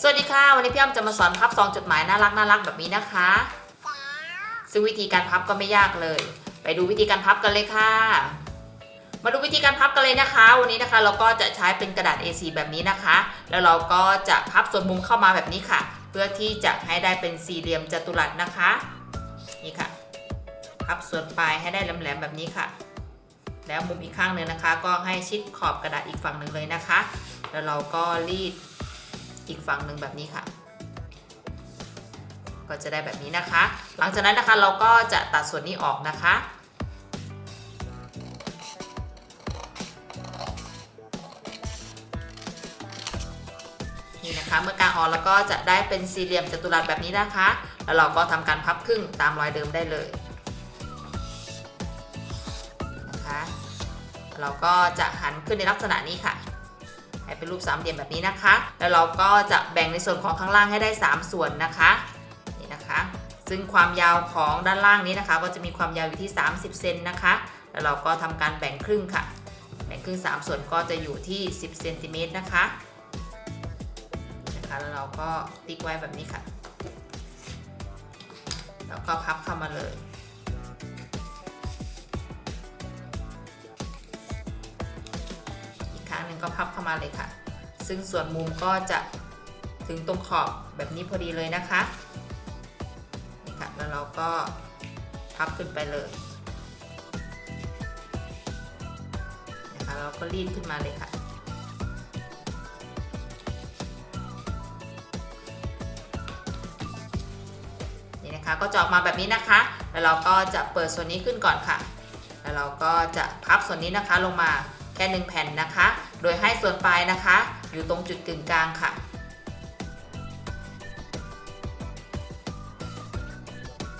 สวัสดีค่ะ วันนี้พี่อ้ำจะมาสอนพับซองจดหมายน่ารักน่ารักแบบนี้นะคะ ซึ่งวิธีการพับก็ไม่ยากเลย ไปดูวิธีการพับกันเลยค่ะ มาดูวิธีการพับกันเลยนะคะ วันนี้นะคะ เราก็จะใช้เป็นกระดาษ A4 แบบนี้นะคะ แล้วเราก็จะพับส่วนมุมเข้ามาแบบนี้ค่ะ เพื่อที่จะให้ได้เป็นสี่เหลี่ยมจัตุรัสนะคะ นี่ค่ะ พับส่วนปลายให้ได้แหลมๆแบบนี้ค่ะ แล้วมุมอีกข้างหนึ่งนะคะ ก็ให้ชิดขอบกระดาษอีกฝั่งหนึ่งเลยนะคะ แล้วเราก็รีด อีกฝั่งหนึ่งแบบนี้ค่ะ ก็จะได้แบบนี้นะคะ หลังจากนั้นนะคะเราก็จะตัดส่วนนี้ออกนะคะ นี่นะคะเมื่อกางออกแล้วก็จะได้เป็นสี่เหลี่ยมจัตุรัสแบบนี้นะคะ แล้วเราก็ทำการพับครึ่งตามรอยเดิมได้เลยนะคะเราก็จะหันขึ้นในลักษณะนี้ค่ะ ให้เป็นรูปสามเหลี่ยมแบบนี้นะคะ แล้วเราก็จะแบ่งในส่วนของข้างล่างให้ได้ 3 ส่วนนะคะนี่นะคะ ซึ่งความยาวของด้านล่างนี้นะคะ ก็จะมีความยาวอยู่ที่ 30เซนนะคะ แล้วเราก็ทำการแบ่งครึ่งค่ะ แบ่งครึ่ง 3 ส่วนก็จะอยู่ที่ 10เซนติเมตรนะคะนะคะแล้วเราก็ติ๊กไว้แบบนี้ค่ะ แล้วก็พับเข้ามาเลย งก็พับเข้ามาเลยค่ะ ซึ่งส่วนมุมก็จะถึงตรงขอบแบบนี้พอดีเลยนะคะนี่ค่ะแล้วเราก็พับขึ้นไปเลยนะคะเราก็รีดขึ้นมาเลยค่ะ นี่นะคะก็จะออกมาแบบนี้นะคะ แล้วเราก็จะเปิดส่วนนี้ขึ้นก่อนค่ะ แล้วเราก็จะพับส่วนนี้นะคะลงมาแค่หนึ่งแผ่นนะคะ โดยให้ส่วนปลายนะคะ อยู่ตรงจุดกึ่งกลางค่ะ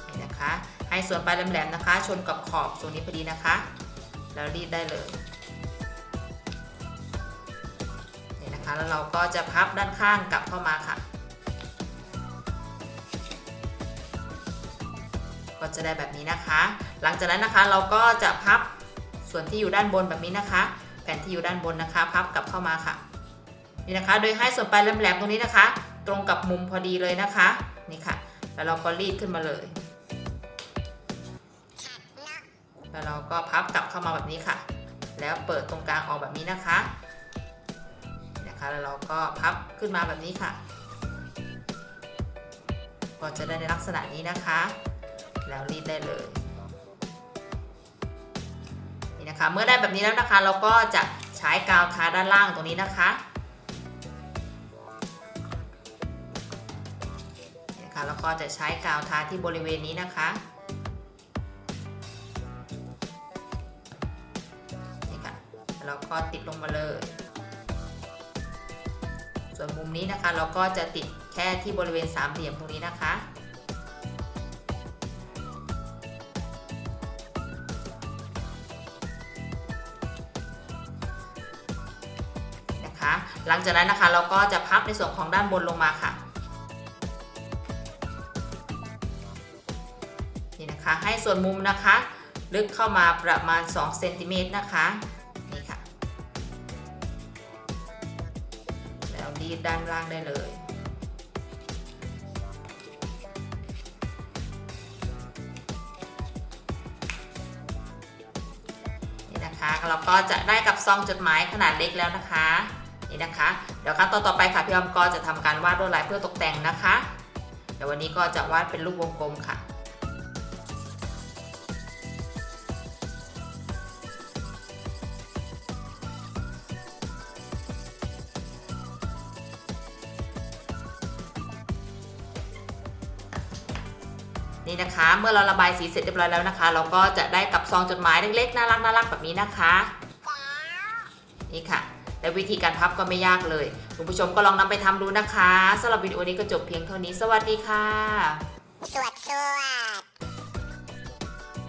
นี่นะคะ ให้ส่วนปลายแหลมๆนะคะ ชนกับขอบตรงนี้พอดีนะคะ แล้วรีดได้เลยนี่นะคะ แล้วเราก็จะพับด้านข้างกลับเข้ามาค่ะ ก็จะได้แบบนี้นะคะ หลังจากนั้นนะคะเราก็จะพับส่วนที่อยู่ด้านบนแบบนี้นะคะ ผ่นที่อยู่ด้านบนนะคะ พับกลับเข้ามาค่ะ นี่นะคะ โดยให้ส่วนปลายแหลมๆตรงนี้นะคะ ตรงกับมุมพอดีเลยนะคะ นี่ค่ะ แล้วเราก็รีดขึ้นมาเลย แล้วเราก็พับกลับเข้ามาแบบนี้ค่ะ แล้วเปิดตรงกลางออกแบบนี้นะคะนี่นะคะ แล้วเราก็พับขึ้นมาแบบนี้ค่ะ ก็จะได้ในลักษณะนี้นะคะ แล้วรีดได้เลย นะคะ เมื่อได้แบบนี้แล้วนะคะ เราก็จะใช้กาวทาด้านล่างตรงนี้นะคะนะคะแล้วก็จะใช้กาวทาที่บริเวณนี้นะคะนี่ค่ะแล้วก็ติดลงมาเลย ส่วนมุมนี้นะคะ เราก็จะติดแค่ที่บริเวณสามเหลี่ยมตรงนี้นะคะ หลังจากนั้นนะคะเราก็จะพับในส่วนของด้านบนลงมาค่ะนี่นะคะให้ส่วนมุมนะคะ ลึกเข้ามาประมาณ2เซนติเมตรนะคะนี่ค่ะแล้วรีดด้านล่างได้เลยนี่นะคะเราก็จะได้กับซองจดหมายขนาดเล็กแล้วนะคะ นี่นะคะ เดี๋ยวขั้นตอนต่อไปค่ะพี่ออมก็จะทำการวาดลวดลายเพื่อตกแต่งนะคะ เดี๋ยววันนี้ก็จะวาดเป็นรูปวงกลมค่ะนี่นะคะ เมื่อเราระบายสีเสร็จเรียบร้อยแล้วนะคะ เราก็จะได้กับซองจดหมายเล็กๆน่ารักน่ารักแบบนี้นะคะ นี่ค่ะ และวิธีการพับก็ไม่ยากเลย คุณผู้ชมก็ลองนำไปทำดูนะคะสำหรับวิดีโอนี้ก็จบเพียงเท่านี้ สวัสดีค่ะ สวัสดีสวัสดี